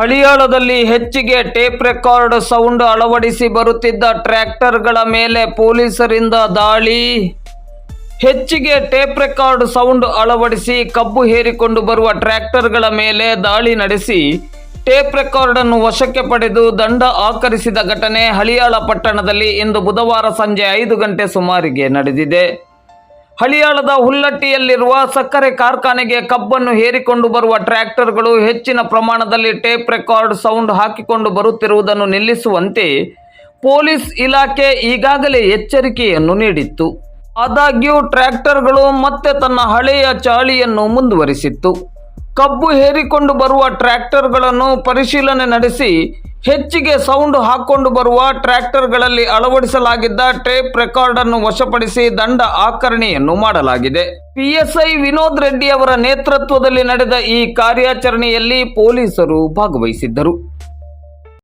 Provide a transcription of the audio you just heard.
ಹಳಿಯಾಳದಲ್ಲಿ ಹೆಚ್ಚಿಗೆ tape record sound ಅಳವಡಿಸಿ ಬರುತ್ತಿದ್ದ ಟ್ರ್ಯಾಕ್ಟರ್ಗಳ ಮೇಲೆ ಪೊಲೀಸರಿಂದ ದಾಳಿ. ಹೆಚ್ಚಿಗೆ ಟೇಪ್ ರೆಕಾರ್ಡ್ ಸೌಂಡ್ ಅಳವಡಿಸಿ ಕಬ್ಬು ಹೇರಿಕೊಂಡು ಬರುವ ಟ್ರ್ಯಾಕ್ಟರ್ಗಳ ಮೇಲೆ ದಾಳಿ ನಡೆಸಿ ಟೇಪ್ ರೆಕಾರ್ಡ್ ಅನ್ನು ವಶಕ್ಕೆ ಪಡೆದು ದಂಡ ಆಕರಿಸಿದ ಘಟನೆ ಹಳಿಯಾಳ ಪಟ್ಟಣದಲ್ಲಿ ಇಂದು ಬುಧವಾರ ಸಂಜೆ ಐದು ಗಂಟೆ ಸುಮಾರಿಗೆ ನಡೆದಿದೆ. ಹಳಿಯಾಳದ ಹುಲ್ಲಟ್ಟಿಯಲ್ಲಿರುವ ಸಕ್ಕರೆ ಕಾರ್ಖಾನೆಗೆ ಕಬ್ಬನ್ನು ಹೇರಿಕೊಂಡು ಬರುವ ಟ್ರ್ಯಾಕ್ಟರ್ಗಳು ಹೆಚ್ಚಿನ ಪ್ರಮಾಣದಲ್ಲಿ ಟೇಪ್ ರೆಕಾರ್ಡ್ ಸೌಂಡ್ ಹಾಕಿಕೊಂಡು ಬರುತ್ತಿರುವುದನ್ನು ನಿಲ್ಲಿಸುವಂತೆ ಪೊಲೀಸ್ ಇಲಾಖೆ ಈಗಾಗಲೇ ಎಚ್ಚರಿಕೆಯನ್ನು ನೀಡಿತ್ತು. ಆದಾಗ್ಯೂ ಟ್ರ್ಯಾಕ್ಟರ್ಗಳು ಮತ್ತೆ ತನ್ನ ಹಳೆಯ ಚಾಳಿಯನ್ನು ಮುಂದುವರಿಸಿತ್ತು. ಕಬ್ಬು ಹೇರಿಕೊಂಡು ಬರುವ ಟ್ರ್ಯಾಕ್ಟರ್ಗಳನ್ನು ಪರಿಶೀಲನೆ ನಡೆಸಿ ಹೆಚ್ಚಿಗೆ ಸೌಂಡ್ ಹಾಕೊಂಡು ಬರುವ ಟ್ರ್ಯಾಕ್ಟರ್ಗಳಲ್ಲಿ ಅಳವಡಿಸಲಾಗಿದ್ದ ಟೇಪ್ ರೆಕಾರ್ಡ್ ಅನ್ನು ವಶಪಡಿಸಿ ದಂಡ ಆಕರಣೆಯನ್ನು ಮಾಡಲಾಗಿದೆ. ಪಿಎಸ್ಐ ವಿನೋದ್ ರೆಡ್ಡಿ ಅವರ ನೇತೃತ್ವದಲ್ಲಿ ನಡೆದ ಈ ಕಾರ್ಯಾಚರಣೆಯಲ್ಲಿ ಪೊಲೀಸರು ಭಾಗವಹಿಸಿದ್ದರು.